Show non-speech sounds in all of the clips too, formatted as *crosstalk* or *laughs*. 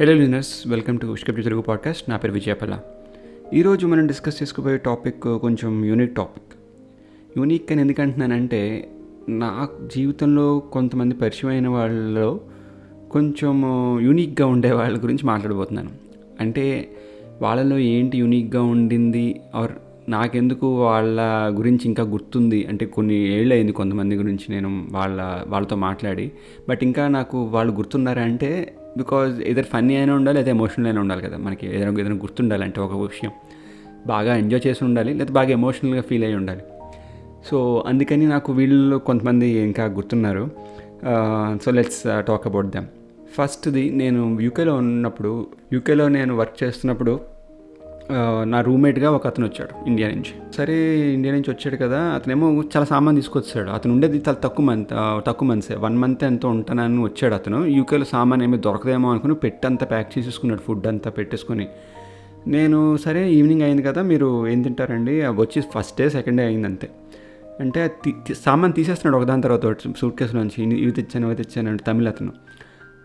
Hello listeners welcome to script Telugu podcast నా పేరు విజయపల్ల. ఈరోజు మనం డిస్కస్ చేసుకుపోయే టాపిక్ కొంచెం యూనిక్ టాపిక్ యూనిక్ అని ఎందుకంటున్నానంటే నా జీవితంలో కొంతమంది పరిచయం అయిన వాళ్ళలో కొంచెం యూనిక్గా ఉండే వాళ్ళ గురించి మాట్లాడబోతున్నాను. అంటే వాళ్ళలో ఏంటి యూనిక్గా ఉండింది? ఆర్ నాకెందుకు వాళ్ళ గురించి ఇంకా గుర్తుంది? అంటే కొన్ని ఏళ్ళు అయింది కొంతమంది గురించి నేను వాళ్ళ వాళ్ళతో మాట్లాడి. బట్ ఇంకా నాకు వాళ్ళు గుర్తున్నారా అంటే బికాజ్ ఏదైనా ఫన్నీ అయినా ఉండాలి లేదా ఎమోషనల్ అయినా ఉండాలి కదా. మనకి ఏదైనా ఏదైనా గుర్తుండాలి అంటే ఒక విషయం. బాగా ఎంజాయ్ చేసి ఉండాలి లేదా బాగా ఎమోషనల్గా ఫీల్ అయ్యి ఉండాలి. సో అందుకని నాకు వీళ్ళు కొంతమంది ఇంకా గుర్తున్నారు. So let's talk about them ఫస్ట్ది నేను యూకేలో ఉన్నప్పుడు యూకేలో నేను వర్క్ చేస్తున్నప్పుడు నా రూమ్మేట్గా ఒక అతను వచ్చాడు ఇండియా నుంచి. సరే ఇండియా నుంచి వచ్చాడు కదా అతనేమో చాలా సామాన్ తీసుకొచ్చాడు. అతను ఉండేది చాలా తక్కువ మంత్ తక్కువ మంత్సే. వన్ మంత్ ఎంతో ఉంటానని వచ్చాడు అతను. యూకేలో సామాన్ ఏమీ దొరకదేమో అనుకుని పెట్టంతా ప్యాక్ చేసేసుకున్నాడు ఫుడ్ అంతా పెట్టేసుకొని. నేను సరే ఈవినింగ్ అయింది కదా మీరు ఏం తింటారండి? వచ్చి ఫస్ట్ డే సెకండ్ డే అయింది అంతే అంటే సామాన్ తీసేస్తున్నాడు ఒకదాని తర్వాత సూట్ కేసు నుంచి. ఇవి తెచ్చాను అవి తెచ్చాను అంటే తమిళ అతను.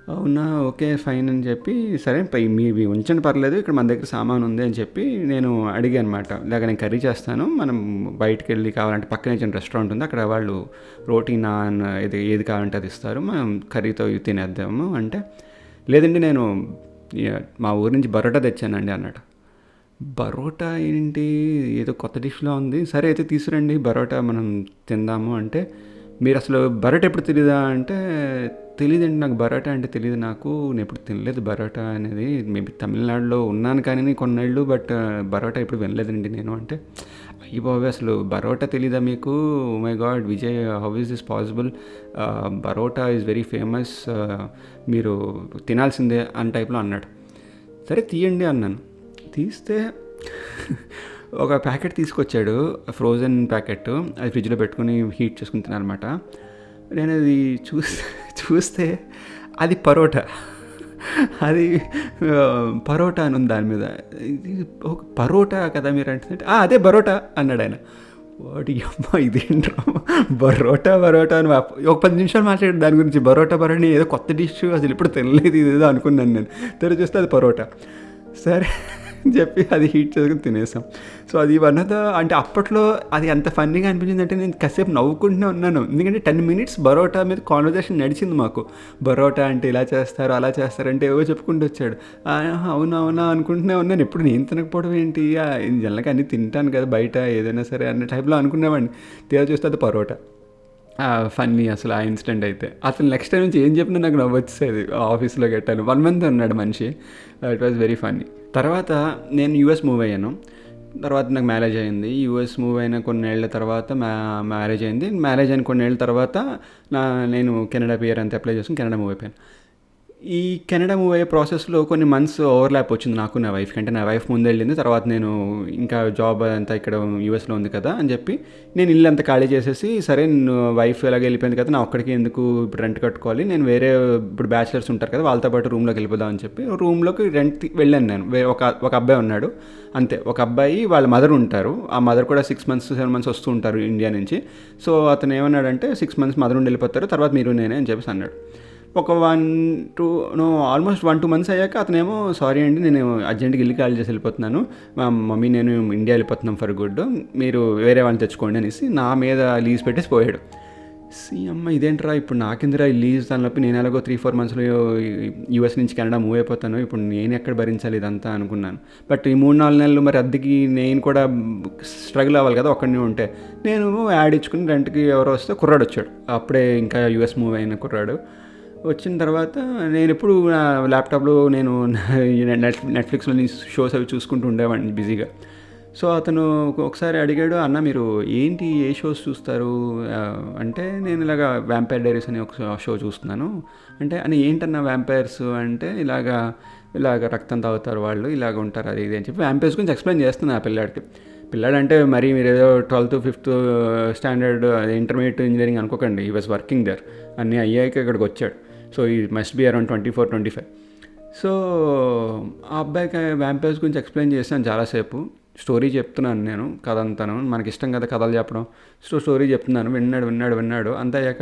అవునా ఓకే ఫైన్ అని చెప్పి సరే మీవి ఉంచండి పర్లేదు ఇక్కడ మన దగ్గర సామాన్ ఉంది అని చెప్పి నేను అడిగాను అనమాట ఇలాగ నేను కర్రీ చేస్తాను మనం బయటకు వెళ్ళి కావాలంటే పక్కనే చిన్న రెస్టారెంట్ ఉంది అక్కడ వాళ్ళు రోటీ నాన్ ఏది ఏది కావాలంటే అది ఇస్తారు మనం కర్రీతో తినేద్దాము అంటే లేదండి నేను మా ఊరి నుంచి బరోటా తెచ్చానండి అన్నాడు బరోటా ఏంటి? ఏదో కొత్త డిష్లో ఉంది సరే అయితే తీసుకురండి బరోటా మనం తిందాము అంటే మీరు అసలు బరాట ఎప్పుడు తెలీదా అంటే తెలియదండి నాకు బరోటా అంటే తెలియదు నాకు. నేను ఎప్పుడు తినలేదు బరోటా అనేది. మేబీ తమిళనాడులో ఉన్నాను కానీ కొన్నేళ్ళు బట్ బరోటా ఎప్పుడు వినలేదండి నేను. అంటే అయ్యి బాబు అసలు బరోటా తెలీదా మీకు? Oh my god Vijay how is this possible barotta is very famous మీరు తినాల్సిందే అని టైప్లో అన్నాడు. సరే తీయండి అన్నాను. తీస్తే ఒక ప్యాకెట్ తీసుకొచ్చాడు ఫ్రోజన్ ప్యాకెట్. అది ఫ్రిడ్జ్లో పెట్టుకుని హీట్ చేసుకుని తినాలన్నమాట. నేను అది చూస్తే చూస్తే అది పరోటా. అది పరోటా అని ఉంది దాని మీద. ఇది ఒక పరోటా కదా మీరు అంటే అదే బరోటా అన్నాడు ఆయన. వాటి అమ్మ ఇదేంట్రా బరోటా బరోటా అని ఒక పది నిమిషాలు మాట్లాడాడు దాని గురించి. బరోటా బరోటా ఏదో కొత్త డిష్ అసలు ఇప్పుడు తినలేదు ఇదేదో అనుకున్నాను నేను. తెర చూస్తే అది పరోటా. సరే. చెప్పి అది హీట్ చేసుకుని తినేసాం. సో అది వన్ ఆఫ్ ద అంటే అప్పట్లో అది ఎంత ఫన్నీగా అనిపించింది అంటే నేను కాసేపు నవ్వుకుంటూనే ఉన్నాను. ఎందుకంటే టెన్ మినిట్స్ బరోటా మీద కాన్వర్జేషన్ నడిచింది మాకు. బరోటా అంటే ఇలా చేస్తారు అలా చేస్తారు అంటే ఏవో చెప్పుకుంటూ వచ్చాడు. అవునా అవునా అనుకుంటూనే ఉన్నాను. ఎప్పుడు నేను తినకపోవడం ఏంటి? ఆ, జనరల్గా అన్నీ తింటాను కదా బయట ఏదైనా సరే అన్న టైప్లో అనుకునేవాడిని. తీరా చూస్తే అది పరోటా. ఫన్నీ అసలు ఆ ఇన్సిడెంట్ అయితే. అతను నెక్స్ట్ టైం నుంచి ఏం చెప్పినా నాకు నవ్వొచ్చేది ఆఫీస్లో గట్టాను వన్ మంత్ ఉన్నాడు మనిషి. ఇట్ వాజ్ వెరీ ఫన్నీ తర్వాత నేను యూఎస్ మూవ్ అయ్యాను. తర్వాత నాకు మ్యారేజ్ అయింది. యూఎస్ మూవ్ అయిన కొన్నేళ్ళ తర్వాత మ్యారేజ్ అయింది. మ్యారేజ్ అయిన కొన్నేళ్ళ తర్వాత నా నేను కెనడా పియర్ అంతా అప్లై చేసుకుని కెనడా మూవ్ అయిపోయాను. ఈ కెనడా మూవ్ అయ్యే ప్రాసెస్లో కొన్ని మంత్స్ ఓవర్లాప్ వచ్చింది నాకు నా వైఫ్కి అంటే నా వైఫ్ ముందు వెళ్ళింది తర్వాత నేను ఇంకా జాబ్ అంతా ఇక్కడ యూఎస్లో ఉంది కదా అని చెప్పి నేను ఇల్లు అంతా ఖాళీ చేసేసి సరే నేను వైఫ్ ఎలాగ వెళ్ళిపోయింది కదా నా ఒక్కడికి ఎందుకు ఇప్పుడు రెంట్ కట్టుకోవాలి? నేను వేరే ఇప్పుడు బ్యాచిలర్స్ ఉంటారు కదా వాళ్ళతో పాటు రూమ్లోకి వెళ్ళిపోదాం అని చెప్పి రూమ్లోకి రెంట్ వెళ్ళాను నేను. ఒక ఒక అబ్బాయి ఉన్నాడు అంతే. ఒక అబ్బాయి వాళ్ళ మదర్ ఉంటారు. ఆ మదర్ కూడా సిక్స్ మంత్స్ సెవెన్ మంత్స్ వస్తూ ఉంటారు ఇండియా నుంచి. సో అతను ఏమన్నాడంటే సిక్స్ మంత్స్ మదర్ ఉండి వెళ్ళిపోతారు తర్వాత మీరు నేనే అని చెప్పేసి అన్నాడు. ఒక one two no almost one two months అయ్యాక అతనేమో సారీ అండి నేను అర్జెంట్గా ఇల్లు కాల్ చేసి వెళ్ళిపోతున్నాను. మా మమ్మీ నేను ఇండియా వెళ్ళిపోతున్నాం ఫర్ గుడ్. మీరు వేరే వాళ్ళని తెచ్చుకోండి అనేసి నా మీద లీజ్ పెట్టేసి పోయాడు. సి అమ్మ ఇదేంట్రా? ఇప్పుడు నాకెందురా ఈ లీజ్? దానిలోపు నేను ఎలాగో త్రీ ఫోర్ మంత్స్లో యూఎస్ నుంచి కెనడా మూవ్ అయిపోతాను. ఇప్పుడు నేను ఎక్కడ భరించాలి ఇదంతా? అనుకున్నాను. బట్ ఈ మూడు నాలుగు నెలలు మరి అద్దెకి నేను కూడా స్ట్రగుల్ అవ్వాలి కదా ఒక్కడిని ఉంటే. నేను యాడ్ ఇచ్చుకుని రెంట్కి ఎవరో వస్తే కుర్రాడు వచ్చాడు. అప్పుడే ఇంకా యూఎస్ మూవ్ అయిన కుర్రాడు. వచ్చిన తర్వాత నేను ఎప్పుడు నా ల్యాప్టాప్లో నేను *laughs* నెట్ నెట్ఫ్లిక్స్లో షోస్ అవి చూసుకుంటూ ఉండేవాడిని బిజీగా. సో అతను ఒకసారి అడిగాడు అన్న మీరు ఏంటి ఏ షోస్ చూస్తారు? అంటే నేను ఇలాగా వ్యాంపైర్ డైరీస్ అనే ఒక షో చూస్తున్నాను. అంటే అని ఏంటన్న వ్యాంపైర్స్ అంటే ఇలాగా ఇలాగ రక్తం తాగుతారు వాళ్ళు ఇలాగ ఉంటారు అది ఇది అని చెప్పి వ్యాంపైర్స్ గురించి ఎక్స్ప్లెయిన్ చేస్తున్నా ఆ పిల్లాడికి. పిల్లాడంటే మరి మీరు ఏదో twelfth fifth standard intermediate engineering అనుకోకండి ఈ వాజ్ వర్కింగ్ దర్. అన్నీ అయ్యాక ఇక్కడికి వచ్చాడు. సో ఈ must be around twenty four twenty five so ఆ అబ్బాయికి వ్యాంపైర్స్ గురించి ఎక్స్ప్లెయిన్ చేశాను చాలాసేపు స్టోరీ చెప్తున్నాను నేను కథ అంతాను మనకి ఇష్టం కదా కథలు చెప్పడం. సో స్టోరీ చెప్తున్నాను. విన్నాడు విన్నాడు విన్నాడు. అంత అయ్యాక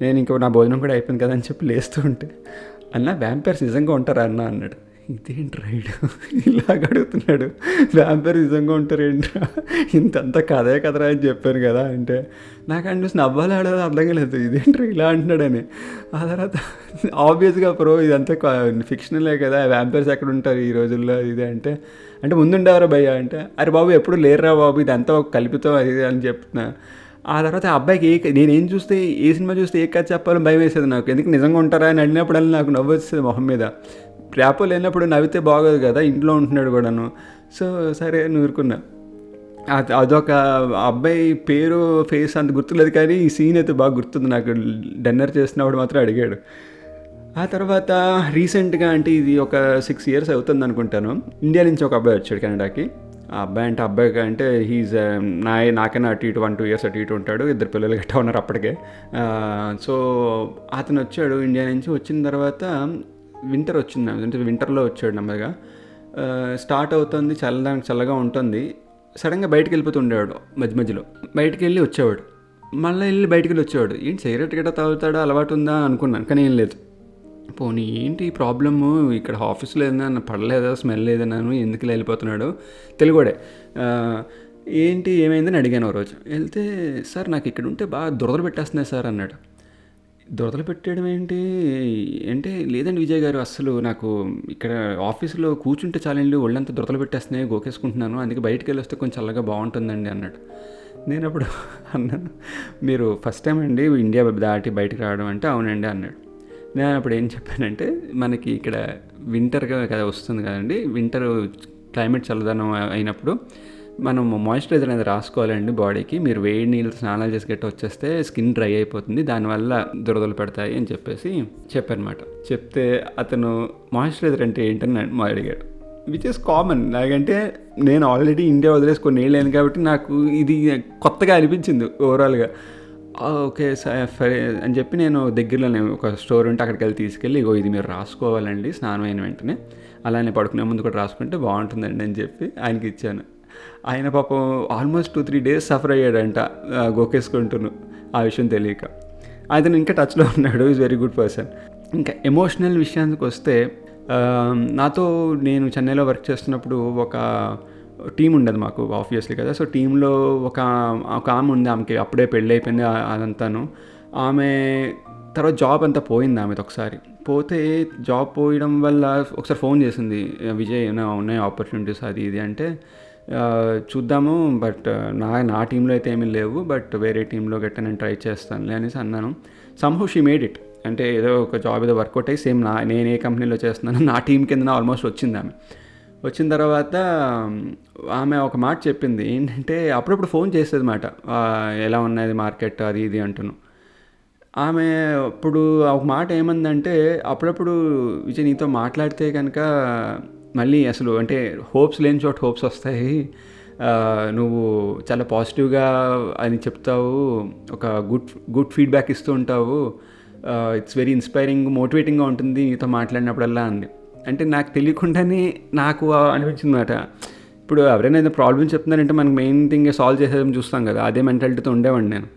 నేను ఇంకో నా భోజనం కూడా అయిపోయింది కదా అని చెప్పి లేస్తూ ఉంటే అన్న వ్యాంపైర్స్ నిజంగా ఉంటారా అన్న అన్నాడు. ఇదేంటి రైడ్? ఇలాగ అడుగుతున్నాడు. వ్యాంపైర్ నిజంగా ఉంటారు ఏంట్రా ఇంతంతా కథే కదరా అని చెప్పాను కదా అంటే. నాకు అనిపిస్తుంది నవ్వాలి ఆడదో అర్థం కాలేదు. ఇదేంట్రా ఇలా అంటున్నాడని. ఆ తర్వాత ఆబ్వియస్గా ప్రో ఇదంతా ఫిక్షనలే కదా. వ్యాంపైర్స్ ఎక్కడ ఉంటారు ఈ రోజుల్లో? ఇది అంటే అంటే ముందుండేవారా భయ్య? అంటే అరే బాబు ఎప్పుడు లేరురా బాబు? ఇదంతా ఒక కల్పితం అది ఇది అని చెప్తున్నా. ఆ తర్వాత ఆ అబ్బాయికి ఏ నేనేం చూస్తే ఏ సినిమా చూస్తే ఏ కథ చెప్పాలని భయం వేసేది నాకు. ఎందుకు నిజంగా ఉంటారా అని అడిగినప్పుడల్లా నాకు నవ్వు వచ్చేది మొహం మీద. ర్యాపో లేనప్పుడు నవ్వితే బాగోదు కదా ఇంట్లో ఉంటున్నాడు కూడాను. సో సరే నూరుకున్నా అదొక అబ్బాయి పేరు ఫేస్ అంత గుర్తులేదు కానీ ఈ సీన్ అయితే బాగా గుర్తుంది నాకు. డిన్నర్ చేసినప్పుడు మాత్రం అడిగాడు. ఆ తర్వాత రీసెంట్గా అంటే ఇది ఒక సిక్స్ ఇయర్స్ అవుతుంది అనుకుంటాను ఇండియా నుంచి ఒక అబ్బాయి వచ్చాడు కెనడాకి. ఆ అబ్బాయి అంటే అబ్బాయి అంటే హీజ్ నా నాకైనా అటు ఇటు వన్ టూ ఇయర్స్ అటు ఇటు ఉంటాడు. ఇద్దరు పిల్లలు గట్టా ఉన్నారు అప్పటికే. సో అతను వచ్చాడు ఇండియా నుంచి. వచ్చిన తర్వాత వింటర్ వచ్చింది అంటే వింటర్లో వచ్చాడు నెమ్మదిగా. స్టార్ట్ అవుతుంది చల్లదానికి చల్లగా ఉంటుంది. సడన్గా బయటికి వెళ్ళిపోతుండేవాడు మధ్య మధ్యలో. బయటికి వెళ్ళి వచ్చేవాడు. మళ్ళీ వెళ్ళి బయటికి వెళ్ళి వచ్చేవాడు. ఏంటి సిగరెట్ గిట్ట తాగుతాడా? అలవాటు ఉందా? అనుకున్నాను కానీ ఏం లేదు. పోనీ ఏంటి ప్రాబ్లము? ఇక్కడ ఆఫీస్లో ఏదైనా పడలేదా? స్మెల్ ఏదైనా? ఎందుకు వెళ్ళిపోతున్నాడు? తెలుగుడే ఏంటి ఏమైందని అడిగాను ఒక రోజు. వెళ్తే సార్ నాకు ఇక్కడ ఉంటే బాగా దురదలు పెట్టేస్తున్నాయి సార్ అన్నాడు. దురదలు పెట్టడం ఏంటి? అంటే లేదండి విజయ్ గారు అస్సలు నాకు ఇక్కడ ఆఫీసులో కూర్చుంటే చాలండి ఒళ్ళంతా దొరతలు పెట్టేస్తున్నాయి గోకేసుకుంటున్నాను. అందుకే బయటికి వెళ్ళి వస్తే కొంచెం చల్లగా బాగుంటుందండి అన్నాడు నేను అప్పుడు అన్నాను మీరు ఫస్ట్ టైం అండి ఇండియా దాటి బయటకు రావడం అంటే అవునండి అన్నాడు. నేను అప్పుడు ఏం చెప్పానంటే మనకి ఇక్కడ వింటర్గా కదా వస్తుంది కదండి వింటర్ క్లైమేట్ చల్లదనం అయినప్పుడు మనం మాయిశ్చరైజర్ అనేది రాసుకోవాలండి బాడీకి. మీరు వేడి నీళ్ళు స్నానాలు చేసి గట్టి వచ్చేస్తే స్కిన్ డ్రై అయిపోతుంది. దానివల్ల దురదలు పెడతాయి అని చెప్పేసి చెప్పనమాట చెప్తే అతను మాయిశ్చరైజర్ అంటే ఏంటని నన్ను మా అడిగాడు. విచ్ ఇస్ కామన్ నాకంటే నేను ఆల్రెడీ ఇండియా వదిలేసి కొన్ని ఏళ్ళు కాబట్టి నాకు ఇది కొత్తగా అనిపించింది ఓవరాల్గా ఓకే సార్ సరే అని చెప్పి నేను దగ్గరలోనే ఒక స్టోర్ ఉంటే అక్కడికి వెళ్ళి తీసుకెళ్ళి ఇగో ఇది మీరు రాసుకోవాలండి స్నానం అయిన వెంటనే. అలానే పడుకునే ముందు కూడా రాసుకుంటే బాగుంటుందండి అని చెప్పి ఆయనకి ఇచ్చాను. ఆయన పాపం almost two three days suffer అయ్యాడంట ఆ, గోకేసుకుంటును. ఆ విషయం తెలియక. అతను ఇంకా టచ్లో ఉన్నాడు ఈజ్ వెరీ గుడ్ పర్సన్ ఇంకా ఎమోషనల్ విషయానికి వస్తే నాతో నేను చెన్నైలో వర్క్ చేస్తున్నప్పుడు ఒక టీం ఉండదు మాకు ఆబ్వియస్లీ కదా. సో టీంలో ఒక ఒక ఆమె ఉంది ఆమెకి అప్పుడే పెళ్ళి అయిపోయింది అదంతాను. ఆమె తర్వాత జాబ్ అంతా పోయింది ఆమెది ఒకసారి. పోతే జాబ్ పోయడం వల్ల ఒకసారి ఫోన్ చేసింది విజయ్ ఏమైనా ఉన్నాయి ఆపర్చునిటీస్ అది ఇది? అంటే చూద్దాము బట్ నా నా టీంలో అయితే ఏమీ లేవు బట్ వేరే టీంలో గట్ట నేను ట్రై చేస్తానులే అనేసి అన్నాను. సమ్హౌ షీ మేడ్ ఇట్ అంటే ఏదో ఒక జాబ్ ఏదో వర్కౌట్ అయ్యి సేమ్ నా నేను ఏ కంపెనీలో చేస్తున్నాను నా టీం కింద ఆల్మోస్ట్ వచ్చింది ఆమె. వచ్చిన తర్వాత ఆమె ఒక మాట చెప్పింది ఏంటంటే అప్పుడప్పుడు ఫోన్ చేసేది మాట ఎలా ఉన్నది మార్కెట్ అది ఇది అంటున్నాను ఆమె ఇప్పుడు ఒక మాట ఏమందంటే అప్పుడప్పుడు విజయ్ నీతో మాట్లాడితే కనుక మళ్ళీ అసలు అంటే హోప్స్ లేని చోట హోప్స్ వస్తాయి. నువ్వు చాలా పాజిటివ్గా అని చెప్తావు. ఒక గుడ్ గుడ్ ఫీడ్బ్యాక్ ఇస్తూ ఉంటావు. ఇట్స్ వెరీ ఇన్స్పైరింగ్ మోటివేటింగ్గా ఉంటుంది నీతో మాట్లాడినప్పుడల్లా అంది. అంటే నాకు తెలియకుండానే నాకు అనిపించింది మాట ఇప్పుడు ఎవరైనా ఏదైనా ప్రాబ్లమ్ చెప్తున్నారంటే మనకి మెయిన్ థింగ్ సాల్వ్ చేసేదని చూస్తాం కదా అదే మెంటాలిటీతో ఉండేవాడిని నేను.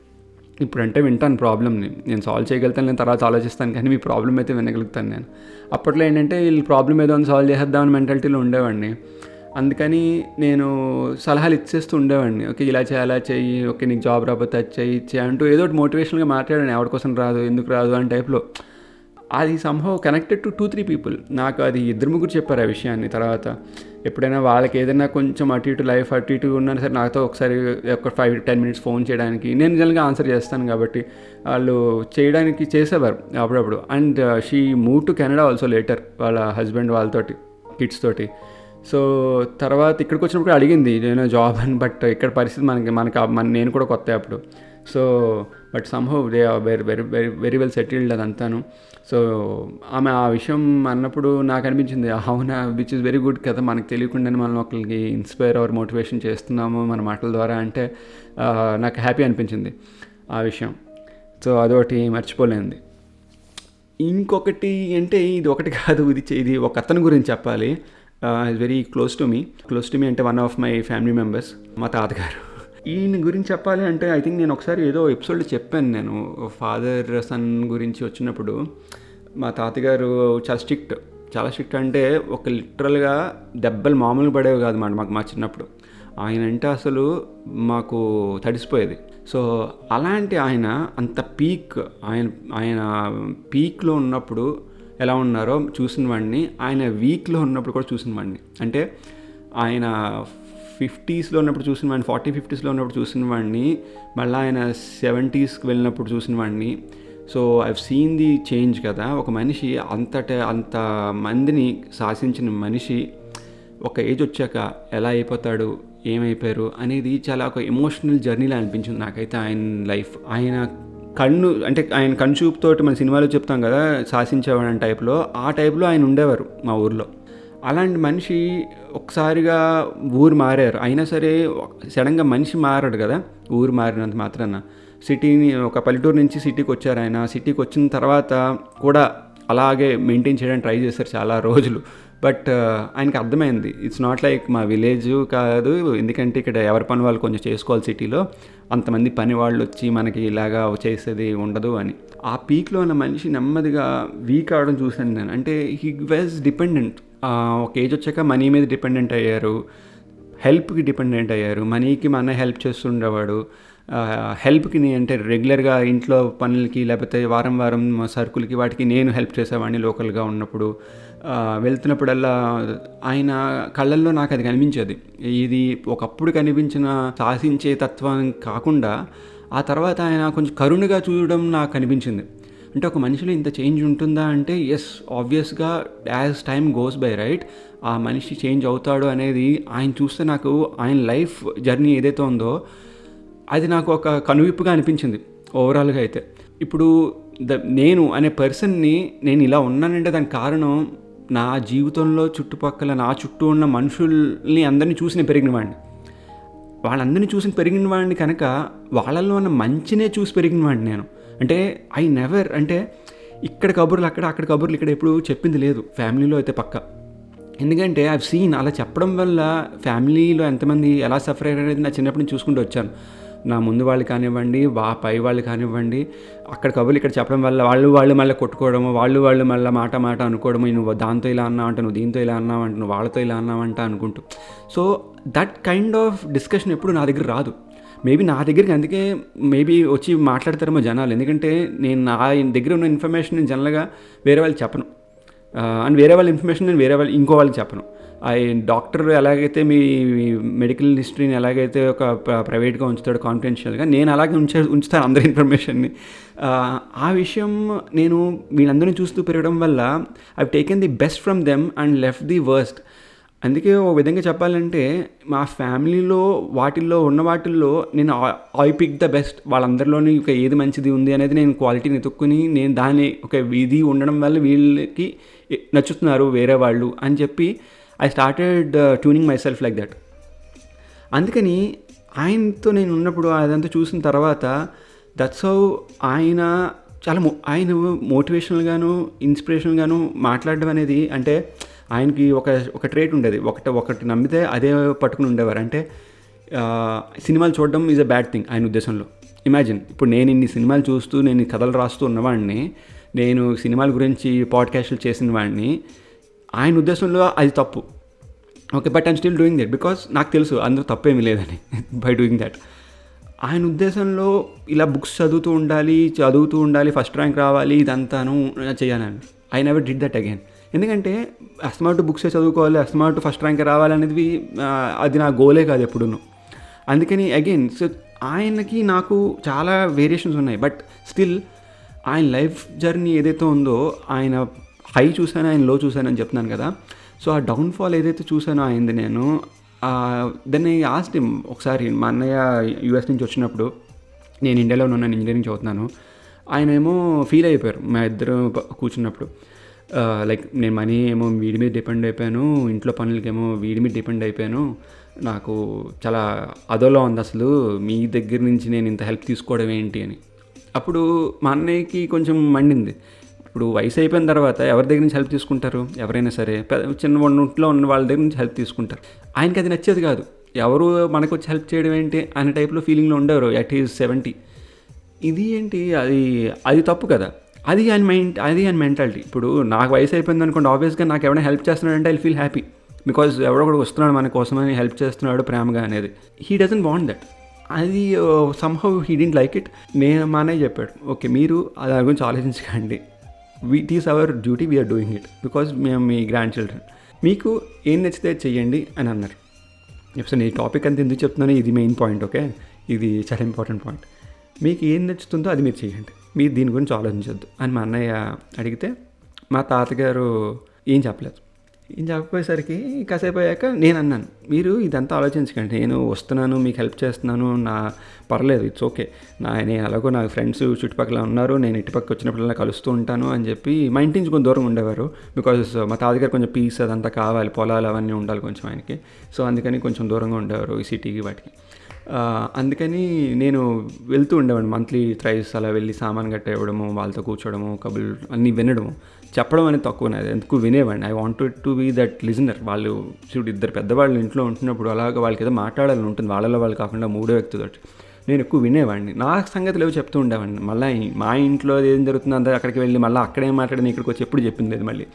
ఇప్పుడంటే వింటాను ప్రాబ్లమ్ని నేను సాల్వ్ చేయగలుగుతాను నేను తర్వాత ఆలోచిస్తాను కానీ మీ ప్రాబ్లం అయితే వినగలుగుతాను నేను. అప్పట్లో ఏంటంటే వీళ్ళు ప్రాబ్లం ఏదో అని సాల్వ్ చేసేద్దామని మెంటాలిటీలో ఉండేవాడిని. అందుకని నేను సలహాలు ఇచ్చేస్తూ ఉండేవాడిని. ఓకే ఇలా చేయి అలా చెయ్యి ఓకే నీకు జాబ్ రాకపోతే అది చెయ్యి ఇచ్చే అంటూ ఏదో ఒకటి మోటివేషనల్గా మాట్లాడాను. ఎవరి కోసం రాదు ఎందుకు రాదు అని టైప్లో అది somehow connected to two three people నాకు అది ఇద్దరు ముగ్గురు చెప్పారు ఆ విషయాన్ని తర్వాత. ఎప్పుడైనా వాళ్ళకి ఏదైనా కొంచెం అటు ఇటు లైఫ్ అటు ఇటు ఉన్నా సరే నాతో ఒకసారి ఒక ఫైవ్ టెన్ మినిట్స్ ఫోన్ చేయడానికి నేను నిజంగా ఆన్సర్ చేస్తాను కాబట్టి వాళ్ళు చేయడానికి చేసేవారు అప్పుడప్పుడు. And she move to Canada also later వాళ్ళ హస్బెండ్ వాళ్ళతోటి కిడ్స్ తోటి. సో తర్వాత ఇక్కడికి వచ్చినప్పుడు అడిగింది నేను జాబ్ అని బట్ ఇక్కడ పరిస్థితి మనకి మనకి మన నేను కూడా కొత్త అప్పుడు. So but somehow they are very very very very well settled అదంతాను. So ఆమె ఆ విషయం అన్నప్పుడు నాకు అనిపించింది అవునా విచ్ ఇస్ వెరీ గుడ్ కదా మనకు తెలియకుండానే మనం ఒకరికి ఇన్స్పైర్ అవర్ మోటివేషన్ చేస్తున్నాము మన మాటల ద్వారా అంటే నాకు హ్యాపీ అనిపించింది ఆ విషయం. సో అదొకటి మర్చిపోలేంది ఇంకొకటి అంటే ఇది ఒకటి కాదు ఇది ఇది ఒక అతని గురించి చెప్పాలి. Is very close to me close to me అంటే one of my family members మా తాతగారు. ఈయన గురించి చెప్పాలి అంటే ఐ థింక్ నేను ఒకసారి ఏదో ఎపిసోడ్లో చెప్పాను నేను. ఫాదర్ సన్ గురించి వచ్చినప్పుడు మా తాతగారు చాలా స్ట్రిక్ట్ చాలా స్ట్రిక్ట్ అంటే ఒక లిటరల్గా దెబ్బలు మామూలుగా పడేవి కాదు మాట మాకు మా చిన్నప్పుడు. ఆయన అంటే అసలు మాకు తడిసిపోయేది. సో అలాంటి ఆయన అంత పీక్ ఆయన ఆయన పీక్లో ఉన్నప్పుడు ఎలా ఉన్నారో చూసిన వాడిని ఆయన వీక్లో ఉన్నప్పుడు కూడా చూసిన వాడిని. అంటే ఆయన ఫిఫ్టీస్లో ఉన్నప్పుడు చూసిన వాడిని ఫార్టీ ఫిఫ్టీస్లో ఉన్నప్పుడు చూసిన వాడిని మళ్ళీ ఆయన సెవెంటీస్కి వెళ్ళినప్పుడు చూసిన వాడిని. So I've seen the change కదా. ఒక మనిషి అంతట అంత మందిని శాసించిన మనిషి ఒక ఏజ్ వచ్చాక ఎలా అయిపోతాడు ఏమైపోయారు అనేది చాలా ఒక ఎమోషనల్ జర్నీలా అనిపించింది నాకైతే ఆయన లైఫ్ ఆయన కన్ను అంటే ఆయన కన్ను మన సినిమాలో చెప్తాం కదా శాసించేవాడు అని టైప్లో ఆ టైప్లో ఆయన ఉండేవారు మా ఊర్లో. అలాంటి మనిషి ఒకసారిగా ఊరు మారారు. అయినా సరే సడన్గా మనిషి మారాడు కదా ఊరు మారినంత మాత్రాన. సిటీని ఒక పల్లెటూరు నుంచి సిటీకి వచ్చారు ఆయన. సిటీకి వచ్చిన తర్వాత కూడా అలాగే మెయింటైన్ చేయడానికి ట్రై చేశారు చాలా రోజులు. బట్ ఆయనకి అర్థమైంది. ఇట్స్ నాట్ లైక్ మా విలేజ్ కాదు. ఎందుకంటే ఇక్కడ ఎవరి పని వాళ్ళు కొంచెం చేసుకోవాలి సిటీలో. అంతమంది పని వాళ్ళు వచ్చి మనకి ఇలాగా చేసేది ఉండదు అని. ఆ పీక్లో ఉన్న మనిషి నెమ్మదిగా వీక్ అవడం చూశాను నేను. అంటే హీ వాజ్ డిపెండెంట్ ఒక ఏజ్ వచ్చాక మనీ మీద డిపెండెంట్ అయ్యారు. హెల్ప్కి డిపెండెంట్ అయ్యారు. మనీకి మన హెల్ప్ చేస్తుండేవాడు. హెల్ప్కి అంటే రెగ్యులర్గా ఇంట్లో పనులకి లేకపోతే వారం వారం సరుకులకి వాటికి నేను హెల్ప్ చేసేవాడిని లోకల్గా ఉన్నప్పుడు. వెళ్తున్నప్పుడల్లా ఆయన కళ్ళల్లో నాకు అది కనిపించేది. ఇది ఒకప్పుడు కనిపించిన శాసించే తత్వం కాకుండా ఆ తర్వాత ఆయన కొంచెం కరుణగా చూడడం నాకు కనిపించింది అంటే ఒక మనిషిలో ఇంత చేంజ్ ఉంటుందా అంటే ఎస్ ఆబ్వియస్గా as time goes by right ఆ మనిషి చేంజ్ అవుతాడు అనేది ఆయన చూస్తే నాకు ఆయన లైఫ్ జర్నీ ఏదైతే ఉందో అది నాకు ఒక కనువిప్పుగా అనిపించింది ఓవరాల్గా అయితే. ఇప్పుడు ద నేను అనే పర్సన్ని నేను ఇలా ఉన్నానంటే దానికి కారణం నా జీవితంలో చుట్టుపక్కల నా చుట్టూ ఉన్న మనుషుల్ని అందరినీ చూసి నేను పెరిగిన వాడిని. వాళ్ళందరినీ చూసి పెరిగిన వాడిని కనుక వాళ్ళల్లో ఉన్న మంచినే చూసి పెరిగిన వాడిని నేను. అంటే ఐ నెవర్ అంటే ఇక్కడ కబుర్లు అక్కడ అక్కడ కబుర్లు ఇక్కడ ఎప్పుడు చెప్పింది లేదు ఫ్యామిలీలో అయితే పక్క. ఎందుకంటే ఐ సీన్ అలా చెప్పడం వల్ల ఫ్యామిలీలో ఎంతమంది ఎలా సఫర్ అయ్యారు అనేది నా చిన్నప్పటి నుంచి చూసుకుంటూ వచ్చాను. నా ముందు వాళ్ళు కానివ్వండి వా పై వాళ్ళు కానివ్వండి అక్కడ కబుర్లు ఇక్కడ చెప్పడం వల్ల వాళ్ళు వాళ్ళు మళ్ళీ కొట్టుకోవడము వాళ్ళు వాళ్ళు మళ్ళీ మాట మాట అనుకోవడము నువ్వు దాంతో ఇలా అన్నావు అంటే నువ్వు దీంతో ఇలా అన్నావు అంటే నువ్వు వాళ్ళతో ఇలా అన్నావంట అనుకుంటూ. So that kind of discussion ఎప్పుడు నా దగ్గర రాదు. మేబీ నా దగ్గరికి అందుకే మేబీ వచ్చి మాట్లాడతారేమో జనాలు. ఎందుకంటే నేను నా దగ్గర ఉన్న ఇన్ఫర్మేషన్ నేను జనరల్గా వేరే వాళ్ళు చెప్పను. అండ్ వేరే వాళ్ళ ఇన్ఫర్మేషన్ నేను వేరే వాళ్ళు ఇంకో వాళ్ళకి చెప్పను. ఆ డాక్టర్ ఎలాగైతే మీ మెడికల్ హిస్టరీని ఎలాగైతే ఒక ప్రైవేట్గా ఉంచుతాడు కాన్ఫిడెన్షియల్గా నేను అలాగే ఉంచే ఉంచుతాను అందరి ఇన్ఫర్మేషన్ని ఆ విషయం నేను వీళ్ళందరినీ చూస్తూ పెరగడం వల్ల I taken the best from them and left the worst అందుకే ఓ విధంగా చెప్పాలంటే మా ఫ్యామిలీలో వాటిల్లో ఉన్న వాటిల్లో నేను ఐ పిక్ ద బెస్ట్ వాళ్ళందరిలోని ఒక ఏది మంచిది ఉంది అనేది నేను క్వాలిటీని ఎత్తుక్కుని నేను దాన్ని ఒక ఇది ఉండడం వల్ల వీళ్ళకి నచ్చుతున్నారు వేరే వాళ్ళు అని చెప్పి I started tuning myself like that అందుకని ఆయనతో నేను ఉన్నప్పుడు అదంతా చూసిన తర్వాత దట్స్ హౌ ఆయన చాలా ఆయన మోటివేషనల్గాను ఇన్స్పిరేషనల్గాను మాట్లాడడం అనేది అంటే ఆయనకి ఒక ఒక ట్రేట్ ఉండేది. ఒకటి ఒకటి నమ్మితే అదే పట్టుకుని ఉండేవారు. అంటే సినిమాలు చూడడం ఈజ్ అ బ్యాడ్ థింగ్ ఆయన ఉద్దేశంలో. ఇమాజిన్ ఇప్పుడు నేను ఇన్ని సినిమాలు చూస్తూ నేను కథలు రాస్తూ ఉన్నవాడిని నేను సినిమాల గురించి పాడ్కాస్ట్లు చేసిన వాడిని ఆయన ఉద్దేశంలో అది తప్పు. Okay but I'm still doing that because నాకు తెలుసు అందరూ తప్పేమీ లేదని బై డూయింగ్ దట్ ఆయన ఉద్దేశంలో ఇలా బుక్స్ చదువుతూ ఉండాలి చదువుతూ ఉండాలి ఫస్ట్ ర్యాంక్ రావాలి ఇదంతాను చేయాలని. I never did that again ఎందుకంటే అస్మార్ట్ బుక్సే చదువుకోవాలి అస్మార్ట్ ఫస్ట్ ర్యాంక్ రావాలనేది అది నా గోలే కాదు ఎప్పుడూ అందుకని అగైన్ సో ఆయనకి నాకు చాలా వేరియేషన్స్ ఉన్నాయి. బట్ స్టిల్ ఆయన లైఫ్ జర్నీ ఏదైతే ఉందో ఆయన హై చూశాను ఆయన లో చూశానని చెప్తున్నాను కదా. సో ఆ డౌన్ఫాల్ ఏదైతే చూశానో అయింది నేను దాన్ని ఆస్ట్ ఒకసారి మా అన్నయ్య యూఎస్ నుంచి వచ్చినప్పుడు నేను ఇండియాలో ఉన్నాను ఇంజనీరింగ్ చదువుతున్నాను. ఆయన ఏమో ఫీల్ అయిపోయారు మా ఇద్దరు కూర్చున్నప్పుడు. లైక్ నేను మనీ ఏమో వీడి మీద డిపెండ్ అయిపోయాను ఇంట్లో పనులకేమో వీడి మీద డిపెండ్ అయిపోయాను. నాకు చాలా అదోలో ఉంది అసలు మీ దగ్గర నుంచి నేను ఇంత హెల్ప్ తీసుకోవడం ఏంటి అని. అప్పుడు మా అన్నయ్యకి కొంచెం మండింది. ఇప్పుడు వయసు అయిపోయిన తర్వాత ఎవరి దగ్గర నుంచి హెల్ప్ తీసుకుంటారు? ఎవరైనా సరే చిన్న ఇంట్లో ఉన్న వాళ్ళ దగ్గర నుంచి హెల్ప్ తీసుకుంటారు. ఆయనకి అది నచ్చేది కాదు. ఎవరు మనకు వచ్చి హెల్ప్ చేయడం ఏంటి అనే టైప్లో ఫీలింగ్లో ఉండేవారు అట్ ఈజ్ సెవెంటీ ఇది ఏంటి? అది అది తప్పు కదా. అది ఆయన మైండ్ అది ఆయన మెంటాలిటీ ఇప్పుడు నాకు వయసు అయిపోయింది అనుకోండి ఆబ్వియస్గా నాకు ఎవరైనా హెల్ప్ చేస్తున్నాడంటే ఐ ఫీల్ హ్యాపీ బికాజ్ ఎవడో కూడా వస్తున్నాడు మన కోసమని హెల్ప్ చేస్తున్నాడు ప్రేమగా అనేది. హీ డజన్ వాంట్ దట్ అది somehow he didn't like it నేను మా చెప్పాడు ఓకే మీరు దాని గురించి ఆలోచించకండి. It is our duty we're doing it because మేము మీ గ్రాండ్ చిల్డ్రన్ మీకు ఏం నచ్చితే చెయ్యండి అని అన్నారు. ఇప్పుడు నేను ఈ టాపిక్ అంతా ఎందుకు చెప్తున్నాను ఇది మెయిన్ పాయింట్ ఓకే ఇది చాలా ఇంపార్టెంట్ పాయింట్ మీకు ఏం నచ్చుతుందో అది మీరు చేయండి. మీరు దీని గురించి ఆలోచించొద్దు అని మా అన్నయ్య అడిగితే మా తాతగారు ఏం చెప్పలేదు. ఏం చెప్పపోయేసరికి కాసేపు అయ్యాక నేను అన్నాను మీరు ఇదంతా ఆలోచించకండి. నేను వస్తున్నాను మీకు హెల్ప్ చేస్తున్నాను నా పర్లేదు ఇట్స్ ఓకే. నా నేను అలాగో నా ఫ్రెండ్స్ చుట్టుపక్కల ఉన్నారు నేను ఇటుపక్క వచ్చినప్పుడు కలుస్తూ ఉంటాను అని చెప్పి మా ఇంటి నుంచి కొంచెం దూరం ఉండేవారు. బికాజ్ మా తాతగారు కొంచెం పీస్ అదంతా కావాలి పొలాలు అవన్నీ ఉండాలి కొంచెం ఆయనకి. సో అందుకని కొంచెం దూరంగా ఉండేవారు ఈ సిటీకి వాటికి. అందుకని నేను వెళ్తూ ఉండేవాడిని మంత్లీ థ్రైస్ అలా వెళ్ళి సామాన్ గట్ట ఇవ్వడము వాళ్ళతో కూర్చోవడము కబుల్ అన్నీ వినడము. చెప్పడం అనేది తక్కువ నాది ఎందుకు వినేవాడిని? I want to be that listener వాళ్ళు చూడు ఇద్దరు పెద్దవాళ్ళు ఇంట్లో ఉంటున్నప్పుడు అలాగ వాళ్ళకి ఏదో మాట్లాడాలని ఉంటుంది. వాళ్ళలో వాళ్ళు కాకుండా మూడో వ్యక్తితో నేను ఎక్కువ వినేవాడిని. నా సంగతులు ఏవో చెప్తూ ఉండేవాడిని. మళ్ళీ మా ఇంట్లో ఏం జరుగుతుందో అంతా అక్కడికి వెళ్ళి మళ్ళీ అక్కడే మాట్లాడిన ఇక్కడికి వచ్చి ఎప్పుడు చెప్పింది మళ్ళీ.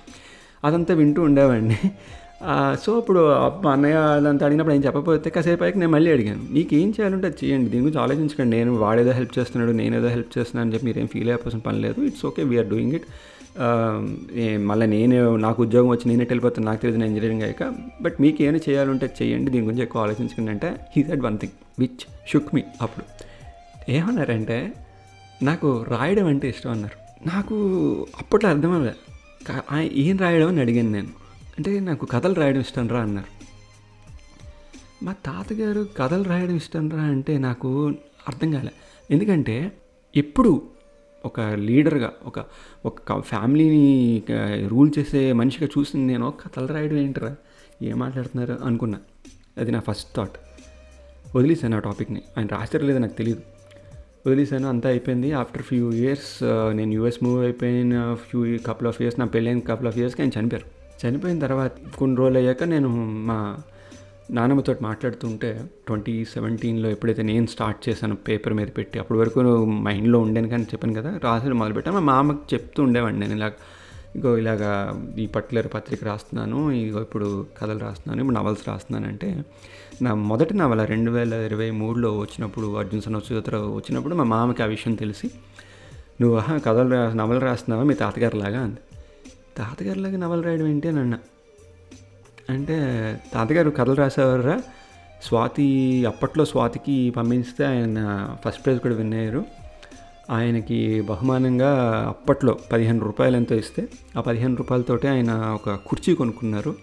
అదంతా వింటూ ఉండేవాడిని. సో ఇప్పుడు మా అన్నయ్య అదంతా అడిగినప్పుడు ఏం చెప్పకపోతే కాసేపు అయ్యాక నేను మళ్ళీ అడిగాను నీకు ఏం చేయాలంటే చేయండి దీని గురించి ఆలోచించకండి నేను వాడేదో హెల్ప్ చేస్తున్నాడు నేను ఏదో హెల్ప్ చేస్తున్నాను అని చెప్పి మీరేం ఫీల్ అయిపోసిన పని లేదు it's okay we're doing it. మళ్ళీ నేను నాకు ఉద్యోగం వచ్చి నేనే వెళ్ళిపోతాను నాకు తెలియదు నేను ఇంజనీరింగ్ అయ్యాక బట్ మీకు ఏమైనా చేయాలంటే చేయండి దీని గురించి ఎక్కువ ఆలోచించకండి అంటే he that one thing which shook me అప్పుడు. ఏమన్నారంటే నాకు రాయడం అంటే ఇష్టం అన్నారు. నాకు అప్పట్లో అర్థం ఏం రాయడం అని అడిగాను నేను. అంటే నాకు కథలు రాయడం ఇష్టం రా అన్నారు. మా తాతగారు కథలు రాయడం ఇష్టం రా అంటే నాకు అర్థం కాలే. ఎందుకంటే ఎప్పుడు ఒక లీడర్గా ఒక ఒక ఫ్యామిలీని రూల్ చేసే మనిషిగా చూసింది నేను కథలు రాయడం ఏంటరా? ఏం మాట్లాడుతున్నారు? అనుకున్నా. అది నా ఫస్ట్ థాట్. వదిలేశాను ఆ టాపిక్ని. ఆయన రాశారు లేదో నాకు తెలియదు వదిలేశాను అంతా అయిపోయింది. ఆఫ్టర్ ఫ్యూ ఇయర్స్ నేను యూఎస్ మూవ్ అయిపోయిన ఫ్యూ కపుల్ ఆఫ్ ఇయర్స్ నా పెళ్ళైన కపుల్ ఆఫ్ ఇయర్స్కి ఆయన చనిపోయారు. చనిపోయిన తర్వాత కొన్ని రోజులు అయ్యాక నేను మా నాన్నమ్మతో మాట్లాడుతుంటే ట్వంటీ సెవెంటీన్లో ఎప్పుడైతే నేను స్టార్ట్ చేశాను పేపర్ మీద పెట్టి అప్పటి వరకు మైండ్లో ఉండేను కానీ చెప్పాను కదా రాసి మొదలుపెట్టాను. మా మామకి చెప్తూ ఉండేవాడిని నేను ఇలా ఇగో ఇలాగా ఈ పర్టికులర్ పత్రిక రాస్తున్నాను ఇగో ఇప్పుడు కథలు రాస్తున్నాను ఇప్పుడు నవల్స్ రాస్తున్నాను అంటే నా మొదటి నవల రెండు వేల ఇరవై మూడులో వచ్చినప్పుడు అర్జున్ సనోత్సవ వచ్చినప్పుడు మా మామకి ఆ విషయం తెలిసి నువ్వు కథలు రా నవలు రాస్తున్నావా? మీ తాతగారిలాగా అంది. తాతగారులాగా నవలు రాయడం ఏంటి అని అన్న. అంటే తాతగారు కథలు రాసేవారా స్వాతి అప్పట్లో స్వాతికి పంపిస్తే ఆయన ఫస్ట్ ప్రైజ్ కూడా విన్నారు ఆయనకి బహుమానంగా అప్పట్లో పదిహేను రూపాయలు ఎంతో ఇస్తే ఆ పదిహేను రూపాయలతోటే ఆయన ఒక కుర్చీ కొనుక్కున్నారు.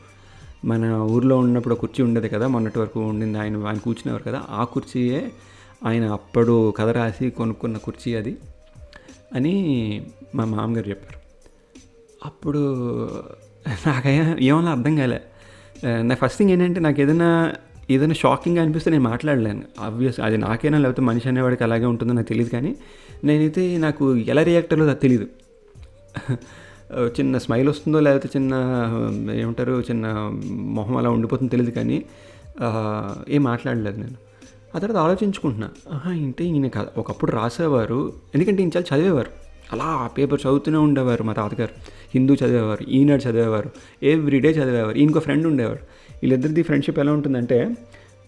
మన ఊర్లో ఉన్నప్పుడు కుర్చీ ఉండేది కదా మొన్నటి వరకు ఉండింది. ఆయన ఆయన కూర్చునేవారు కదా ఆ కుర్చీయే ఆయన అప్పుడు కథ రాసి కొనుక్కున్న కుర్చీ అది అని మా మామగారు చెప్పారు. అప్పుడు నాకు ఏమన్నా అర్థం కాలే. నా ఫస్ట్ థింగ్ ఏంటంటే నాకు ఏదైనా ఏదైనా షాకింగ్ అనిపిస్తే నేను మాట్లాడలేను. ఆబ్వియస్ అది నాకైనా లేకపోతే మనిషి అనేవాడికి అలాగే ఉంటుందో నాకు తెలియదు కానీ నేనైతే నాకు ఎలా రియాక్ట్ అవ్వదో అది తెలియదు చిన్న స్మైల్ వస్తుందో లేకపోతే చిన్న ఏమంటారు చిన్న మొహం అలా ఉండిపోతుందో తెలియదు కానీ ఏం మాట్లాడలేదు నేను. ఆ తర్వాత ఆలోచించుకుంటున్నా. ఏంటి ఈయన ఒకప్పుడు రాసేవారు ఎందుకంటే ఈయన చాలా చదివేవారు. అలా పేపర్ చదువుతూనే ఉండేవారు మా తాతగారు. హిందూ చదివేవారు ఈనాడు చదివేవారు ఎవ్రీడే చదివేవారు ఈయనకో ఫ్రెండ్ ఉండేవారు. వీళ్ళిద్దరిది ఫ్రెండ్షిప్ ఎలా ఉంటుందంటే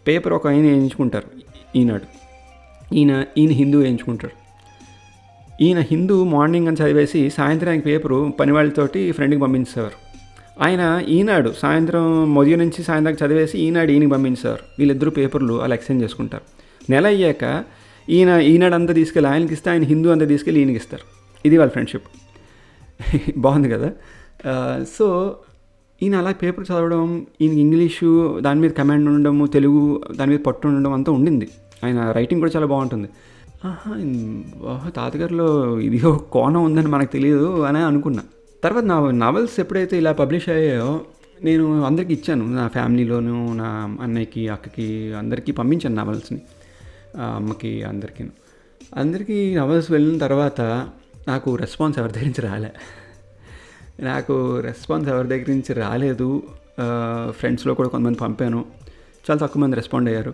పేపర్ ఒక ఆయన వేయించుకుంటారు ఈనాడు. ఈయన ఈయన హిందూ వేయించుకుంటారు. ఈయన హిందూ మార్నింగ్ అని చదివేసి సాయంత్రానికి పేపరు పని వాళ్ళతోటి ఫ్రెండ్కి పంపించేవారు ఆయన ఈనాడు సాయంత్రం మొదటి నుంచి సాయంత్రం చదివేసి ఈనాడు ఈయనకి పంపించేవారు వీళ్ళిద్దరూ పేపర్లు అలా ఎక్స్చేంజ్ చేసుకుంటారు. నెల అయ్యాక ఈయన ఈనాడు అంతా తీసుకెళ్ళి ఆయనకి ఇస్తే ఆయన హిందూ అంతా తీసుకెళ్ళి ఈయనకి ఇస్తారు. ఇది వాళ్ళ ఫ్రెండ్షిప్. బాగుంది కదా? సో ఈయన అలా పేపర్ చదవడం ఈయన ఇంగ్లీషు దాని మీద కమాండ్ ఉండడము తెలుగు దాని మీద పట్టు ఉండడం అంతా ఉండింది. ఆయన రైటింగ్ కూడా చాలా బాగుంటుంది. ఆహా తాతగారిలో ఇది ఒక కోణం ఉందని మనకు తెలియదు అని అనుకున్నా. తర్వాత నా నవల్స్ ఎప్పుడైతే ఇలా పబ్లిష్ అయ్యాయో నేను అందరికీ ఇచ్చాను. నా ఫ్యామిలీలోను నా అన్నయ్యకి అక్కకి అందరికీ పంపించాను నవల్స్ని. అమ్మకి అందరికీ అందరికీ నవల్స్ వెళ్ళిన తర్వాత నాకు రెస్పాన్స్ ఎవరి దగ్గర నుంచి రాలే. నాకు రెస్పాన్స్ ఎవరి దగ్గర నుంచి రాలేదు. ఫ్రెండ్స్లో కూడా కొంతమంది పంపాను. చాలా తక్కువ మంది రెస్పాండ్ అయ్యారు.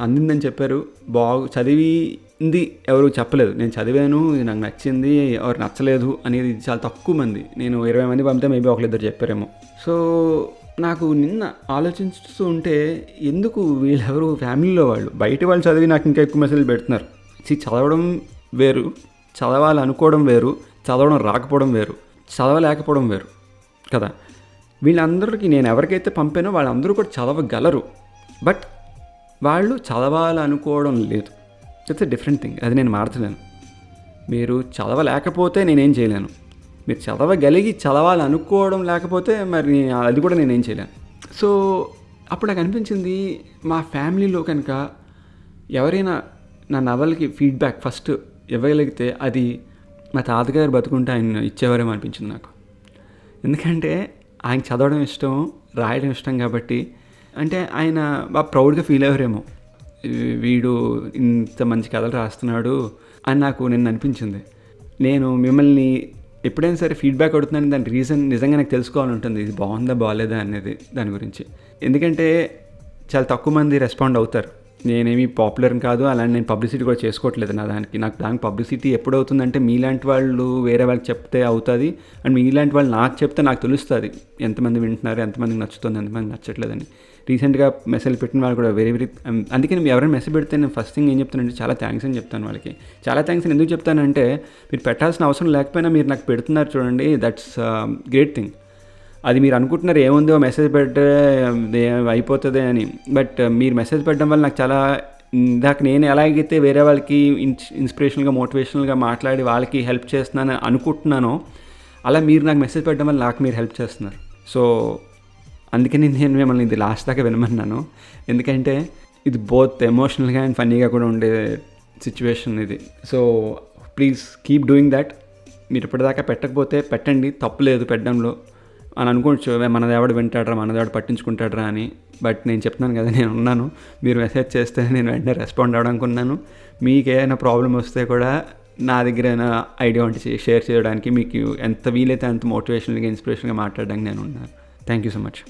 అందిందని చెప్పారు. బాగు చదివింది ఎవరు చెప్పలేదు. నేను చదివాను ఇది నాకు నచ్చింది ఎవరు నచ్చలేదు అనేది చాలా తక్కువ మంది. నేను ఇరవై మంది పంపితే మేబీ ఒకరిద్దరు చెప్పారేమో. సో నాకు నిన్న ఆలోచిస్తూ ఉంటే ఎందుకు వీళ్ళెవరు ఫ్యామిలీలో వాళ్ళు? బయట వాళ్ళు చదివి నాకు ఇంకా ఎక్కువ మెసేజ్ పెడుతున్నారు. చదవడం వేరు. చదవాలనుకోవడం వేరు చదవడం రాకపోవడం వేరు చదవలేకపోవడం వేరు కదా? వీళ్ళందరికీ నేను ఎవరికైతే పంపానో వాళ్ళందరూ కూడా చదవగలరు. బట్ వాళ్ళు చదవాలనుకోవడం లేదు. ఇట్స్ ఎ డిఫరెంట్ థింగ్ అది నేను మార్చలేను మీరు చదవలేకపోతే నేనేం చేయలేను. మీరు చదవగలిగి చదవాలనుకోవడం లేకపోతే మరి అది కూడా నేనేం చేయలేను. సో అప్పుడు నాకు అనిపించింది మా ఫ్యామిలీలో కనుక ఎవరైనా నా నవలకి ఫీడ్బ్యాక్ ఫస్ట్ ఇవ్వగలిగితే అది మా తాతగారు బతుకుంటే ఆయన ఇచ్చేవారేమో అనిపించింది నాకు. ఎందుకంటే ఆయన చదవడం ఇష్టం రాయడం ఇష్టం కాబట్టి అంటే ఆయన బాగా ప్రౌడ్గా ఫీల్ అయ్యారేమో. వీడు ఇంత మంచి కథలు రాస్తున్నాడు అని నాకు నిన్న అనిపించింది. నేను మిమ్మల్ని ఎప్పుడైనా సరే ఫీడ్బ్యాక్ అడుగుతున్నాను దాని రీజన్ నిజంగా నాకు తెలుసుకోవాలంటుంది ఇది బాగుందా బాగాలేదా అనేది దాని గురించి. ఎందుకంటే చాలా తక్కువ మంది రెస్పాండ్ అవుతారు. నేనేమి పాపులర్ కాదు అలానే నేను పబ్లిసిటీ కూడా చేసుకోవట్లేదు నా దానికి. నాకు దానికి పబ్లిసిటీ ఎప్పుడు అవుతుందంటే మీలాంటి వాళ్ళు వేరే వాళ్ళకి చెప్తే అవుతుంది అండ్ మీలాంటి వాళ్ళు నాకు చెప్తే నాకు తెలుస్తుంది. ఎంతమంది వింటున్నారు ఎంతమందికి నచ్చుతుంది ఎంతమంది నచ్చట్లేదని. రీసెంట్గా మెసేజ్ పెట్టిన వాళ్ళు కూడా వెరీ వెరీ um, అందుకే నేను ఎవరైనా మెసేజ్ పెడితే నేను ఫస్ట్ థింగ్ ఏం చెప్తానంటే చాలా థ్యాంక్స్ అని చెప్తాను వాళ్ళకి. చాలా థ్యాంక్స్ అని ఎందుకు చెప్తానంటే మీరు పెట్టాల్సిన అవసరం లేకపోయినా మీరు నాకు పెడుతున్నారు చూడండి దట్స్ గ్రేట్ థింగ్ అది మీరు అనుకుంటున్నారు ఏముందో మెసేజ్ పెడితే అయిపోతుంది అని. బట్ uh, మీరు మెసేజ్ పెట్టడం వల్ల నాకు చాలా ఇందాక నేను ఎలాగైతే వేరే వాళ్ళకి ఇన్స్ ఇన్స్పిరేషనల్గా మోటివేషనల్గా మాట్లాడి వాళ్ళకి హెల్ప్ చేస్తున్నాను అనుకుంటున్నానో అలా మీరు నాకు మెసేజ్ పెట్టడం వల్ల నాకు మీరు హెల్ప్ చేస్తున్నారు. సో అందుకని నేను మిమ్మల్ని ఇది లాస్ట్ దాకా వినమన్నాను. ఎందుకంటే ఇది బోత్ ఎమోషనల్గా అండ్ ఫన్నీగా కూడా ఉండే సిచ్యువేషన్ ఇది. So please keep doing that మీరు ఇప్పటిదాకా పెట్టకపోతే పెట్టండి తప్పులేదు పెట్టడంలో. అని అనుకోవచ్చు మనది ఎవడు వింటాడరా మనది ఎవడు పట్టించుకుంటాడరా అని. బట్ నేను చెప్తున్నాను కదా నేను ఉన్నాను. మీరు మెసేజ్ చేస్తే నేను వెంటనే రెస్పాండ్ అవ్వడానికి ఉన్నాను మీకు ఏదైనా ప్రాబ్లం వస్తే కూడా నా దగ్గర ఏదైనా ఐడియా ఉంటే షేర్ చేయడానికి మీకు ఎంత వీలైతే అంత మోటివేషనల్గా ఇన్స్పిరేషన్గా మాట్లాడడానికి నేను ఉన్నాను. Thank you so much